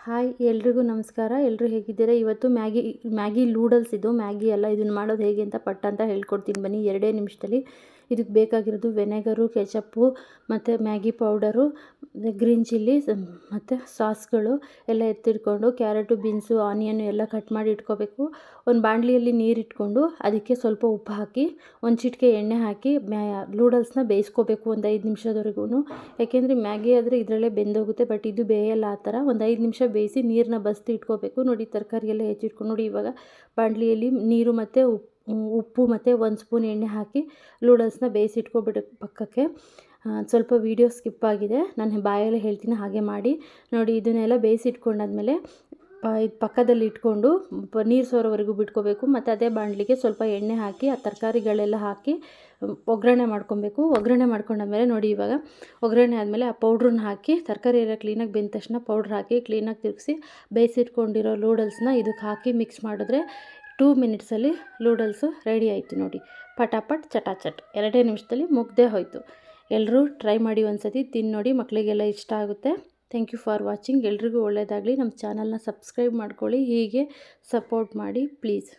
Hi, ಎಲ್ರಿಗೂ ನಮಸ್ಕಾರ. ಎಲ್ಲರೂ ಹೇಗಿದ್ದೀರಾ? ಇವತ್ತು ಮ್ಯಾಗಿ ಮ್ಯಾಗಿ ಲೂಡಲ್ಸ್ ಇದು. ಮ್ಯಾಗಿ ಎಲ್ಲ ಇದನ್ನು ಮಾಡೋದು ಹೇಗೆ ಅಂತ ಪಟ್ಟ ಅಂತ ಹೇಳ್ಕೊಡ್ತೀನಿ ಬನ್ನಿ. ಎರಡೇ ನಿಮಿಷದಲ್ಲಿ ಇದಕ್ಕೆ ಬೇಕಾಗಿರೋದು ವೆನೆಗರು ಕೆಚಪ್ಪು ಮತ್ತು ಮ್ಯಾಗಿ ಪೌಡರು ಗ್ರೀನ್ ಚಿಲ್ಲಿ ಮತ್ತು ಸಾಸ್ಗಳು ಎಲ್ಲ ಎತ್ತಿಟ್ಕೊಂಡು ಕ್ಯಾರೆಟು, ಬೀನ್ಸು, ಆನಿಯನ್ನು ಎಲ್ಲ ಕಟ್ ಮಾಡಿ ಇಟ್ಕೋಬೇಕು. ಒಂದು ಬಾಣಲಿಯಲ್ಲಿ ನೀರು ಇಟ್ಕೊಂಡು ಅದಕ್ಕೆ ಸ್ವಲ್ಪ ಉಪ್ಪು ಹಾಕಿ, ಒಂದು ಚಿಟಿಕೆ ಎಣ್ಣೆ ಹಾಕಿ ಮ್ಯಾ ನೂಡಲ್ಸ್ನ ಬೇಯಿಸ್ಕೋಬೇಕು ಒಂದು ಐದು ನಿಮಿಷದವರೆಗೂ ಯಾಕೆಂದರೆ ಮ್ಯಾಗಿ ಆದರೆ ಇದರಲ್ಲೇ ಬೆಂದೋಗುತ್ತೆ ಬಟ್ ಇದು ಬೇಯಲ್ಲ ಆ ಥರ. ಒಂದು ಐದು ನಿಮಿಷ ಬೇಯಿಸಿ ನೀರನ್ನ ಬಸ್ತಿ ಇಟ್ಕೋಬೇಕು. ನೋಡಿ ತರಕಾರಿ ಎಲ್ಲ ಹೆಚ್ಚಿಟ್ಕೊಂಡು ನೋಡಿ, ಇವಾಗ ಬಾಣಲಿಯಲ್ಲಿ ನೀರು ಮತ್ತು ಉಪ್ಪು ಉಪ್ಪು ಮತ್ತು ಒಂದು ಸ್ಪೂನ್ ಎಣ್ಣೆ ಹಾಕಿ ಲೂಡಲ್ಸ್ನ ಬೇಯಿಸಿಟ್ಕೊಬಿಡು ಪಕ್ಕಕ್ಕೆ. ಸ್ವಲ್ಪ ವೀಡಿಯೋ ಸ್ಕಿಪ್ ಆಗಿದೆ. ನಾನು ಬಾಯಲ್ಲಿ ಹೇಳ್ತೀನಿ, ಹಾಗೆ ಮಾಡಿ. ನೋಡಿ, ಇದನ್ನೆಲ್ಲ ಬೇಯಿಸಿಟ್ಕೊಂಡಾದ್ಮೇಲೆ ಇದು ಪಕ್ಕದಲ್ಲಿ ಇಟ್ಕೊಂಡು ನೀರು ಸೋರೋವರೆಗೂ ಬಿಟ್ಕೋಬೇಕು. ಮತ್ತು ಅದೇ ಬಾಣಲಿಗೆ ಸ್ವಲ್ಪ ಎಣ್ಣೆ ಹಾಕಿ, ಆ ತರಕಾರಿಗಳೆಲ್ಲ ಹಾಕಿ, ಒಗ್ಗರಣೆ ಮಾಡ್ಕೊಬೇಕು. ಒಗ್ಗರಣೆ ಮಾಡ್ಕೊಂಡಾದ್ಮೇಲೆ ನೋಡಿ ಇವಾಗ, ಒಗ್ಗರಣೆ ಆದಮೇಲೆ ಆ ಪೌಡ್ರನ್ನ ಹಾಕಿ, ತರಕಾರಿ ಎಲ್ಲ ಕ್ಲೀನಾಗಿ ಬೆಂದ ತಕ್ಷಣ ಪೌಡ್ರ್ ಹಾಕಿ ಕ್ಲೀನಾಗಿ ತಿರುಗಿಸಿ, ಬೇಯಿಸಿಟ್ಕೊಂಡಿರೋ ಲೂಡಲ್ಸ್ನ ಇದಕ್ಕೆ ಹಾಕಿ ಮಿಕ್ಸ್ ಮಾಡಿದ್ರೆ ಟೂ ಮಿನಿಟ್ಸಲ್ಲಿ ಲೂಡಲ್ಸು ರೆಡಿ ಆಯಿತು ನೋಡಿ. ಪಟಾಪಟ್, ಚಟಾಚಟ್. ಎರಡೇ ನಿಮಿಷದಲ್ಲಿ ಮುಗ್ದೇ ಹೋಯಿತು. ಎಲ್ಲರೂ ಟ್ರೈ ಮಾಡಿ ಒಂದು ಸತಿ ತಿಂದು ನೋಡಿ ಮಕ್ಕಳಿಗೆಲ್ಲ ಇಷ್ಟ ಆಗುತ್ತೆ. ಥ್ಯಾಂಕ್ ಯು ಫಾರ್ ವಾಚಿಂಗ್ ಎಲ್ರಿಗೂ ಒಳ್ಳೆಯದಾಗಲಿ ನಮ್ಮ ಚಾನಲ್ನ ಸಬ್ಸ್ಕ್ರೈಬ್ ಮಾಡ್ಕೊಳ್ಳಿ. ಹೀಗೆ ಸಪೋರ್ಟ್ ಮಾಡಿ. ಪ್ಲೀಸ್.